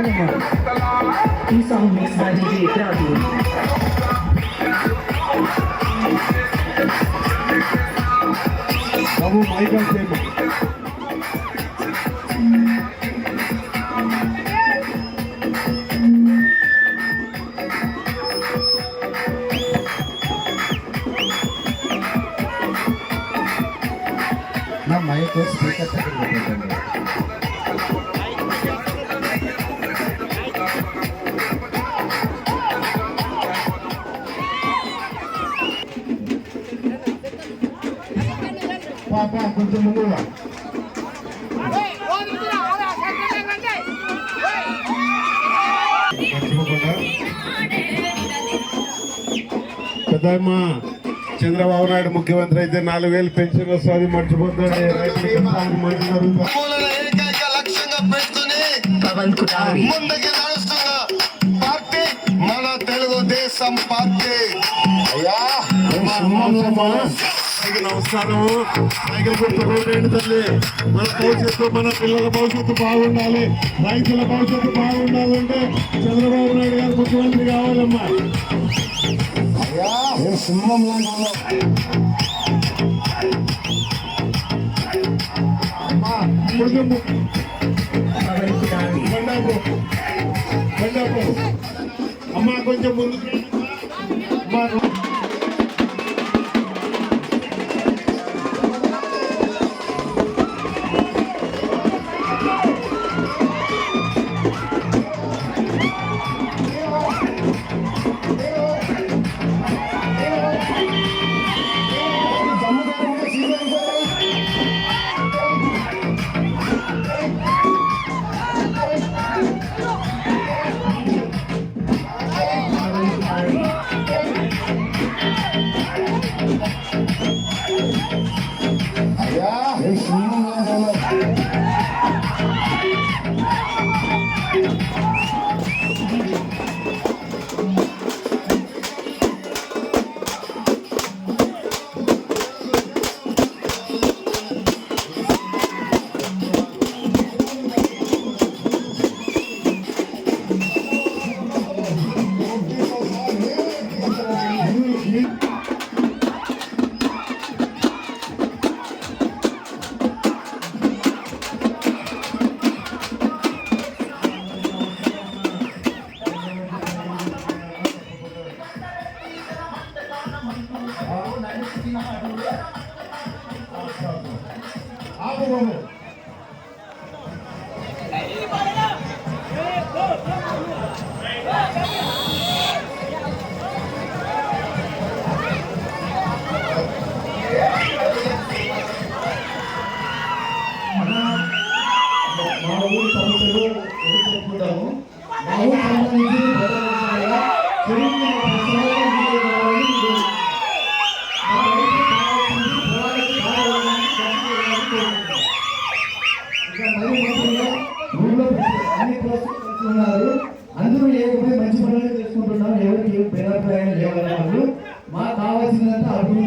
ఈ song mix by DJ Claudio. బాబు mic on చేయండి నా మైక్ స్పీకర్ దగ్గర పెట్టండి పెద్దమ్మ చంద్రబాబు నాయుడు ముఖ్యమంత్రి అయితే నాలుగు వేలు పెన్షన్ వస్తుంది మర్చిపోతాడు. పార్టీ మన తెలుగుదేశం పార్టీ అయ్యా సైకిల్ నమస్కారం సైకిల్ గుర్తు రోడ్డు తల్లి. మన భవిష్యత్తు మన పిల్లల భవిష్యత్తు బాగుండాలి. రైతుల భవిష్యత్తు బాగుండాలంటే చంద్రబాబు నాయుడు గారు ముఖ్యమంత్రి కావాలమ్మా. సింహం అమ్మా, కొంచెం ము- పవన్ కుటారి బండాపు బండాపు అమ్మా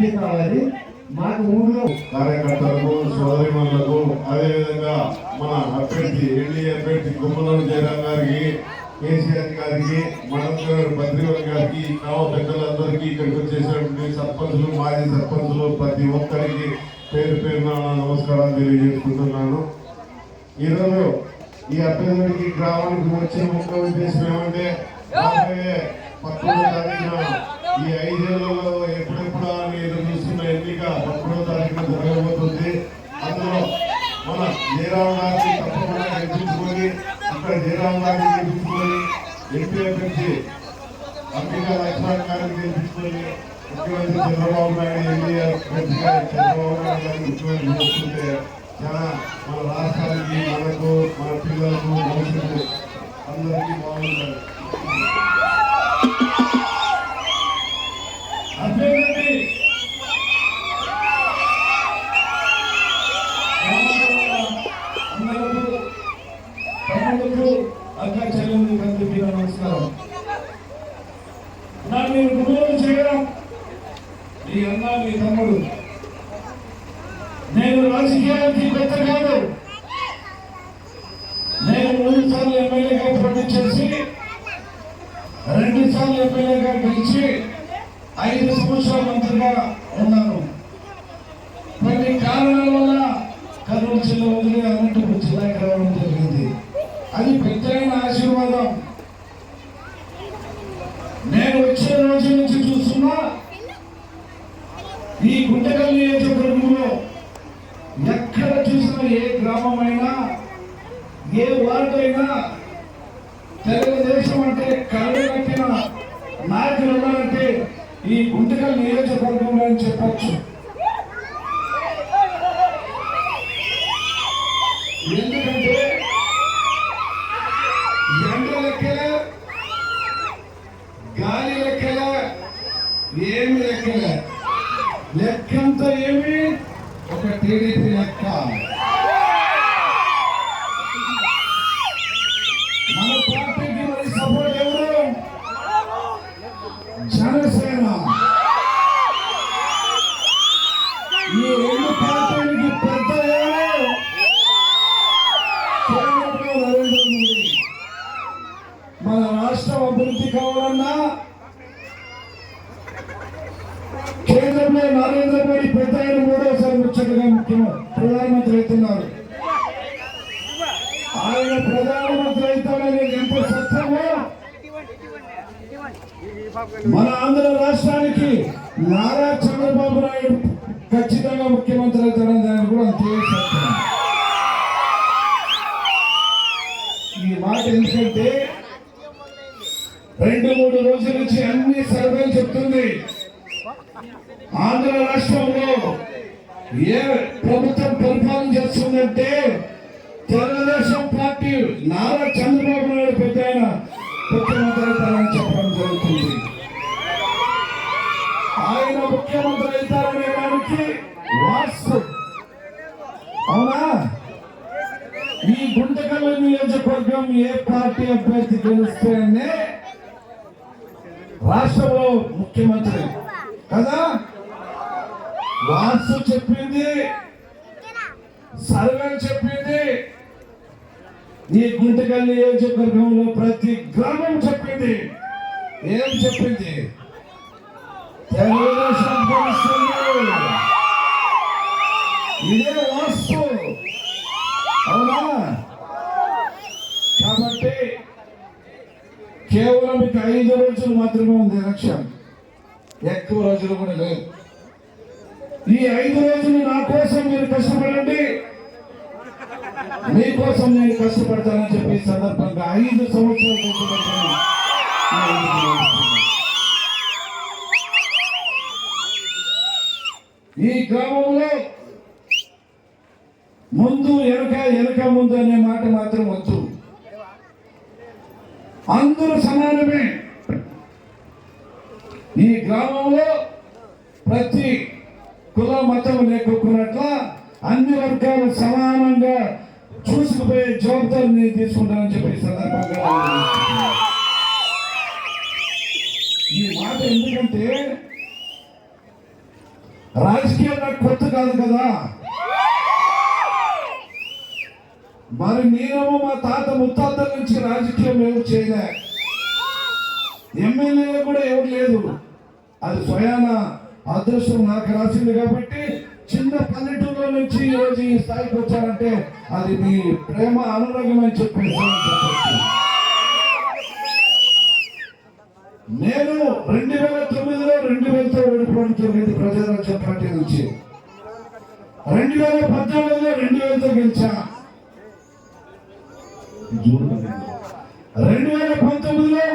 కావాల్సిందంతా కావాలి. మాకు ఊళ్ళో కార్యకర్తలకు సోదరిమణులకు అదేవిధంగా మన అభ్యర్థి ఎన్డీఏ అభ్యర్థి గుమ్మలం జయరాం గారికి కేసీఆర్ గారికి మండల భద్రివల్ గారికి గ్రామ పెద్దలందరికీ ఇక్కడికి వచ్చేసినటువంటి సర్పంచులు మాజీ సర్పంచులు ప్రతి ఒక్కరికి పేరు పేరున నమస్కారాలు తెలియజేసుకుంటున్నాను. ఈరోజు ఈ అభ్యర్థుడికి గ్రామానికి వచ్చిన ముఖ్య ఉద్దేశం ఏమంటే రాబోయే ఈ ఐదేళ్ళలో ఎప్పుడైతే అని ఎదురు చూస్తున్న ఎన్నిక పదకొండో తారీఖున జరగబోతుంది అందులో మన జయరాం గారిని తప్పకుండా గెలిపించుకొని ఇక్కడ జయరాం గారిని గెలిపించుకొని ఎంపీ అభ్యర్థి అంబికా లక్ష్మణ్ గారిని గెలిపించుకొని ముఖ్యమంత్రి చంద్రబాబు చంద్రబాబు నాయుడు ఎన్టీఆర్ మంచిగా చంద్రబాబు నాయుడు గారిని ముఖ్యమంత్రి చేసుకుంటే చాలా మన రాష్ట్రానికి మనకు మన పిల్లలకు భవిష్యత్తు అందరికీ బాగుంటుంది అంతేనండి అందరూ తమ్ములకు అక్క చెల్లెలకు అందరికీ నా నమస్కారం నా మీరు గురువులు చేయడం మీ అన్న మీ తమ్ముడు నేను రాజకీయాలకి కొత్త కాదు నేను మూడు సార్లు ఎమ్మెల్యేగా పోటీ చేసి రెండు సార్లు ఎమ్మెల్యేగా గెలిచి ఐదు సంవత్సరాల మంత్రిగా ఉన్నాను కొన్ని కారణాల వల్ల కర్నూలు జిల్లా వదిలి అనంతపురం జిల్లాకి రావడం జరిగింది. అది పెద్దైన ఆశీర్వాదం. నేను వచ్చిన రోజు నుంచి చూస్తున్నా ఈ గుంటకల్ నియోజకవర్గంలో ఎక్కడ చూసినా ఏ గ్రామమైనా ఏ వార్డు అయినా తెలుగుదేశం అంటే కళ్ళ నాయకులు ఉన్నారంటే ఈ గుంటకల్ నియోజకవర్గంలో అని చెప్పచ్చు. ప్రధానమంత్రి అవుతున్నారు. ఆయన ప్రధానమంత్రి అవుతాడని ఎంత సత్యమో మన ఆంధ్ర రాష్ట్రానికి నారా చంద్రబాబు నాయుడు ఖచ్చితంగా ముఖ్యమంత్రి అవుతాడని దానికి కూడా అంతే సత్యం. ఈ మాట ఎందుకంటే రెండు మూడు రోజుల నుంచి అన్ని సర్వేలు చెప్తుంది. ఆంధ్ర రాష్ట్రంలో ఏ ప్రభుత్వం గెలిస్తేనే రాష్ట్రంలో ముఖ్యమంత్రి. కదా? వాసు చెప్పింది సర్వే చెప్పింది ఈ గుంటకల్ నియోజకవర్గంలో ప్రతి గ్రామం చెప్పింది. ఏం చెప్పింది? తెలుగుదేశం ఇదే కేవలం మీకు ఐదు రోజులు మాత్రమే ఉంది ఎలక్షన్ ఎక్కువ రోజులు కూడా లేదు. ఈ ఐదు రోజులు నా కోసం మీరు కష్టపడండి. మీకోసం నేను కష్టపడతానని చెప్పి సందర్భంగా ఐదు సంవత్సరాలు కష్టపడతాను ఈ గ్రామంలో ముందు వెనక వెనక ముందు అనే మాట మాత్రం వచ్చు అందరూ సమానమే. ఈ గ్రామంలో ప్రతి కుల మతం లేకున్నట్ల అన్ని వర్గాలు సమానంగా చూసుకుపోయే జవాబాదారి నేను తీసుకుంటానని చెప్పి ఈ సందర్భంగా ఈ మాట ఎందుకంటే రాజకీయం కొత్త కాదు కదా. మరి నేనేమో మా తాత ముత్తాతల నుంచి రాజకీయం ఎవరు చేయలే. ఎమ్మెల్యే కూడా ఎవరు లేదు. అది స్వయాన అదృష్టం నాకు రాసింది కాబట్టి చిన్న పల్లెటూరులో నుంచి ఈరోజు ఈ స్థాయికి వచ్చారంటే అది మీ ప్రేమ అనురాగం అని చెప్పేసి నేను రెండు వేల తొమ్మిదిలో రెండు వేలతో ఓడిపోవడం జరిగింది ప్రజారాజ్య పార్టీ నుంచి. రెండు వేల పద్నాలుగులో రెండు వేలతో గెలిచాను జూన్ పదిహేను. రెండు వేల పంతొమ్మిదిలో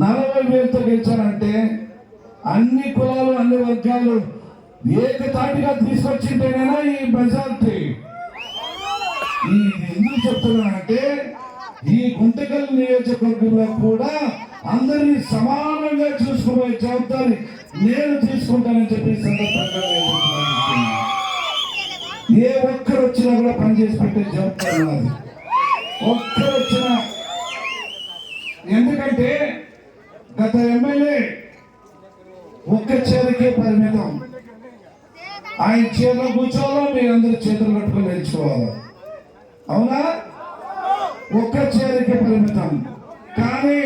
నలభై వేలతో గెలిచారంటే అన్ని కులాలు అన్ని వర్గాలు ఏకతాటిగా తీసుకొచ్చింటేనైనా ఈ మెజార్టీ ఈ ఎందుకు చెప్తున్నానంటే ఈ గుంటకల్ నియోజకవర్గంలో కూడా అందరినీ సమానంగా చూసుకోబోయే జవాబారి నేను తీసుకుంటానని చెప్పి సందర్భంగా ఏ ఒక్కరు వచ్చినా కూడా పనిచేసి పెట్టే జవాబారి ఒక్కరు వచ్చిన ఎందుకంటే గత ఎమ్మెల్యే ఒక్క చేతికే పరిమితం. ఆయన చేతిలో కూర్చోవాలా? మీరు అందరూ చేతులు కట్టుకొని నిల్చుకోవాలి అవునా? ఒక్క చేతికే పరిమితం. కానీ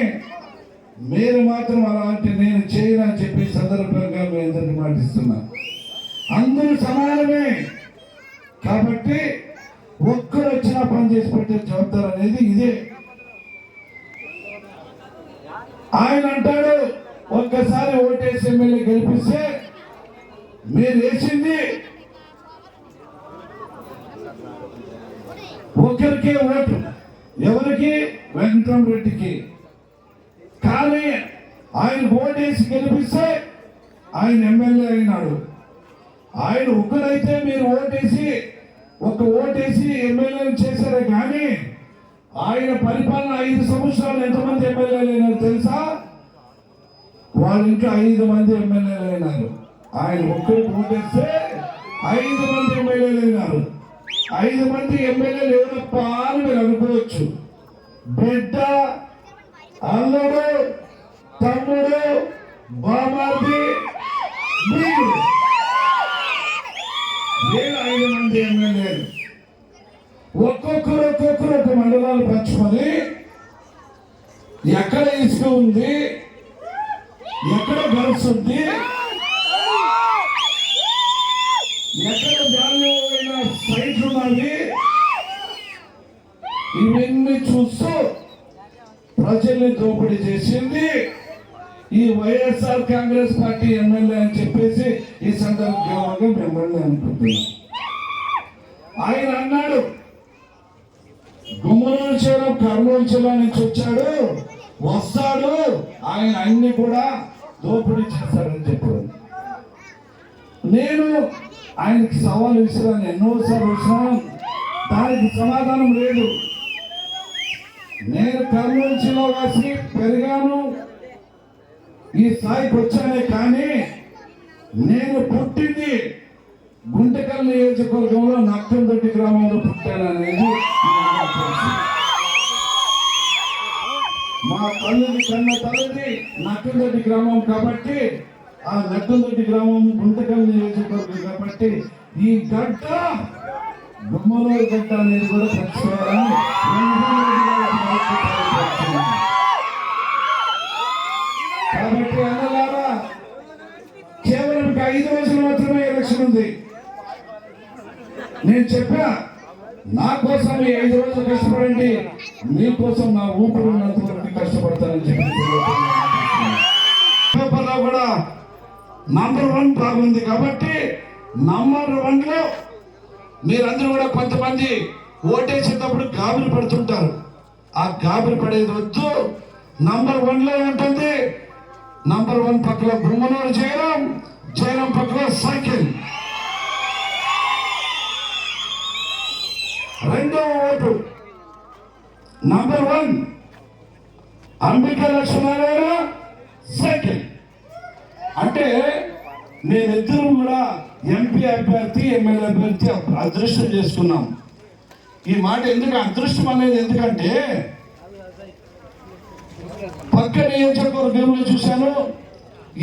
మీరు మాత్రం అలాంటి నేను చేయను అని చెప్పి సందర్భంగా మీ అందరికీ మాటిస్తున్నా. అందరూ సమానమే. కాబట్టి ఒక్కరు వచ్చినా పని చేసి పెట్టే జవాబుదారు అనేది ఇదే. ఆయన అంటాడు ఒక్కసారి ఓటేసి ఎమ్మెల్యే గెలిపిస్తే మీరు వేసింది ఒకరికే ఓటు ఎవరికి? వెంకటరామరెడ్డికి కానీ ఆయన ఓటేసి గెలిపిస్తే ఆయన ఎమ్మెల్యే అయినాడు. ఆయన ఒక్కడైతే మీరు ఓటేసి ఒక ఓటేసి ఎమ్మెల్యేలు చేశారే కానీ ఆయన పరిపాలన ఐదు సంవత్సరాలు ఎంతమంది ఎమ్మెల్యేలు అయినారు తెలుసా? వాళ్ళ ఇంట్లో ఐదు మంది ఎమ్మెల్యేలు అయినారు. ఆయన ఒక్కరికి ఓటేస్తే ఐదు మంది ఎమ్మెల్యేలు అయినారు. ఐదు మంది ఎమ్మెల్యేలు ఎవరప్పా అని మీరు అనుకోవచ్చు. బిడ్డ అల్లుడు తమ్ముడు బామాది మీరు వీళ్ళు ఐదు మంది ఎమ్మెల్యేలు ఒక్కొక్కరు ఒక్కొక్కరు ఒక మండలాలు పంచుకొని ఎక్కడ ఇసుక ఉంది? ఎక్కడ గర్ల్స్ ఉంది? ఎక్కడ వాల్యువైన సైట్లు ఉన్నది ఇవన్నీ చూస్తూ ప్రజల్ని దోపిడీ చేసింది. ఈ వైఎస్ఆర్ కాంగ్రెస్ పార్టీ ఎమ్మెల్యే అని చెప్పేసి ఈ సందర్భంగా మిమ్మల్ని అనుకుంటున్నాం ఆయన అన్నాడు గుమ్మనూరు చేరం కర్నూలు జిల్లా నుంచి వచ్చాడు. వస్తాడు. ఆయన అన్ని కూడా దోపిడీ చేస్తాడని చెప్పాడు. నేను ఆయనకి సవాల్ విసిరాను ఎన్నోసార్లు విసిరాను దానికి సమాధానం లేదు. నేను కర్నూలు జిల్లా వాసి పెరిగాను. ఈ స్థాయికి వచ్చానే కానీ నేను పుట్టింది గుంటకల్ నియోజకవర్గంలో నక్కలదొడ్డి గ్రామంలో పుట్టాను అనేది మా తల్లిని కన్న తల్లిది నక్కలదొడ్డి గ్రామం కాబట్టి ఆ నక్కలదొడ్డి గ్రామం గుంటకల్ నియోజకవర్గం కాబట్టి ఈ గడ్డ గుమ్మలూరు గడ్డ అనేది కూడా తెచ్చుకోవాలని కాబట్టి అన్నలారా కేవలం ఐదు రోజులు మాత్రమే ఎలక్షన్ ఉంది. నేను చెప్పా నా కోసం ఈ ఐదు రోజులు కష్టపడండి. మీకోసం నా ఊపిరి ఉన్నంత వరకు కష్టపడతానని చెప్పి పేపర్లో కూడా నంబర్ వన్ బాగుంది కాబట్టి నంబర్ వన్లో మీరందరూ కూడా కొంతమంది ఓటేసేటప్పుడు గాబులు పడుతుంటారు. ఆ గాబులు పడేది వద్దు. నంబర్ వన్లో ఉంటుంది. నంబర్ వన్ పక్కలో గుమ్మనూరు చేయడం చేయడం పక్కన సైకిల్. రెండవ vote. Number one Ambika Lakshmanarayana second అంటే మేమిద్దరం కూడా ఎంపీ అభ్యర్థి ఎమ్మెల్యే అభ్యర్థి అదృష్టం చేసుకున్నాం. ఈ మాట ఎందుకు అదృష్టం అనేది ఎందుకంటే పక్క నియోజకవర్గంలో చూశాను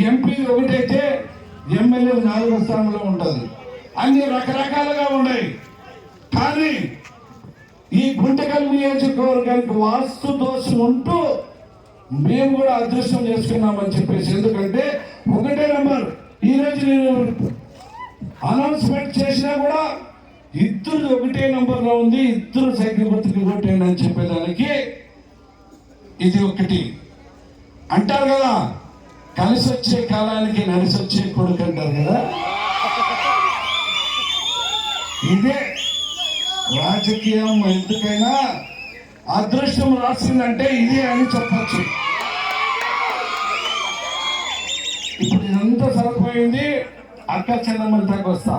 ఎంపీ ఒకటైతే ఎమ్మెల్యే నాలుగో స్థానంలో ఉంటుంది. అన్ని రకరకాలుగా ఉన్నాయి. కానీ ఈ గుంటకల్ నియోజకవర్గానికి వాస్తు దోషం ఉంటూ మేము కూడా అదృష్టం చేసుకున్నామని చెప్పేసి. ఎందుకంటే ఒకటే నెంబర్ ఈరోజు నేను అనౌన్స్మెంట్ చేసినా కూడా ఇద్దరు ఒకటే నెంబర్లో ఉంది ఇద్దరు సైకిల్ గుర్తుకి కొట్టండి అని చెప్పేదానికి ఇది ఒకటి అంటారు కదా కలిసి వచ్చే కాలానికి నడిసి వచ్చే కొడుకు అంటారు కదా. ఇదే రాజకీయం ఎందుకైనా అదృష్టం రాసిందంటే ఇది అని చెప్పచ్చు. ఇప్పుడు ఇదంతా సరిపోయింది అక్క చెల్లెమ్మల దగ్గర వస్తా.